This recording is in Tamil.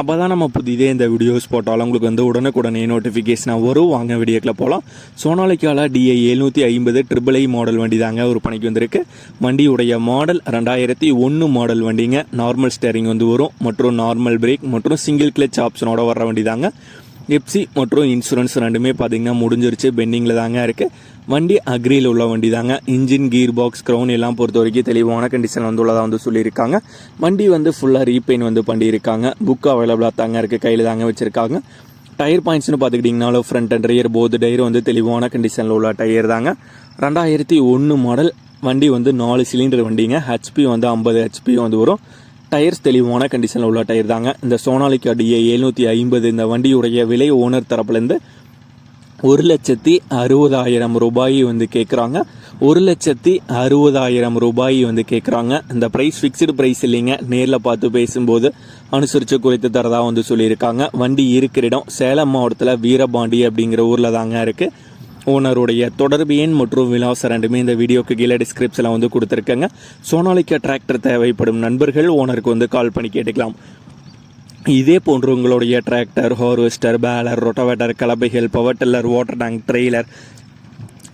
அப்போ தான் நம்ம புதிதே இந்த வீடியோஸ் போட்டாலும் உங்களுக்கு வந்து உடனுக்குடனே நோட்டிஃபிகேஷனாக வரும். வாங்க வீடியோக்கில் போகலாம் சோனாலிக்கால டிஐ எழுநூற்றி ஐம்பது ட்ரிபிள் ஐ மாடல் வண்டி தாங்க விற்பனைக்கு வந்திருக்கு. வண்டியுடைய மாடல் ரெண்டாயிரத்தி ஒன்று மாடல் வண்டிங்க. நார்மல் ஸ்டேரிங் வந்து வரும். மற்றும் நார்மல் பிரேக் மற்றும் சிங்கிள் கிளச் ஆப்ஷனோட வர வண்டி தாங்க. நிப்சி மற்றும் இன்சூரன்ஸ் ரெண்டுமே பார்த்தீங்கன்னா முடிஞ்சிருச்சு. பெண்டிங்கில் தாங்க இருக்குது வண்டி அக்ரியில் உள்ள வண்டி தாங்க. இன்ஜின் கீர் பாக்ஸ் க்ரௌன் எல்லாம் பொறுத்த வரைக்கும் தெளிவான கண்டிஷன் வந்து உள்ளதாக வந்து சொல்லியிருக்காங்க. வண்டி வந்து ஃபுல்லாக ரீபெயின் வந்து பண்ணியிருக்காங்க. புக் அவைலபிளாக தாங்க இருக்குது கையில் தாங்க வச்சுருக்காங்க. டயர் பாயிண்ட்ஸ்னு பார்த்துக்கிட்டிங்கனாலும் ஃப்ரண்ட் அண்ட் ரியர் போது டயர் வந்து தெளிவான கண்டிஷனில் உள்ள டயர் தாங்க. ரெண்டாயிரத்தி ஒன்று மாடல் வண்டி வந்து நாலு சிலிண்டர் வண்டிங்க. ஹெச்பி வந்து ஐம்பது ஹெச்பி வந்து வரும். டயர்ஸ் தெளிவான கண்டிஷனில் உள்ள டயர் தாங்க. இந்த சோனாலிக்கு அடியே எழுநூற்றி ஐம்பது. இந்த வண்டியுடைய விலை ஓனர் தரப்புலேருந்து ஒரு லட்சத்தி அறுபதாயிரம் ரூபாய் வந்து கேட்குறாங்க ஒரு லட்சத்தி அறுபதாயிரம் ரூபாய் வந்து கேட்குறாங்க இந்த ப்ரைஸ் ஃபிக்ஸ்டு ப்ரைஸ் இல்லைங்க. நேரில் பார்த்து பேசும்போது அனுசரித்து குறைத்து தரதாக வந்து சொல்லியிருக்காங்க. வண்டி இருக்கிற இடம் சேலம் மாவட்டத்தில் வீரபாண்டி அப்படிங்கிற ஊரில் தாங்க இருக்குது ஓனருடைய தொடர்பு எண் மற்றும் விலாசம் ரெண்டுமே இந்த வீடியோக்கு கீழே டிஸ்கிரிப்ஷனில் வந்து கொடுத்துருக்கேங்க. சோனாலிக்கா டிராக்டர் தேவைப்படும் நண்பர்கள் ஓனருக்கு வந்து கால் பண்ணி கேட்டுக்கலாம். இதே போன்று உங்களுடைய tractor harvester baler rotavator கலப்பைகள் power tiller water tank trailer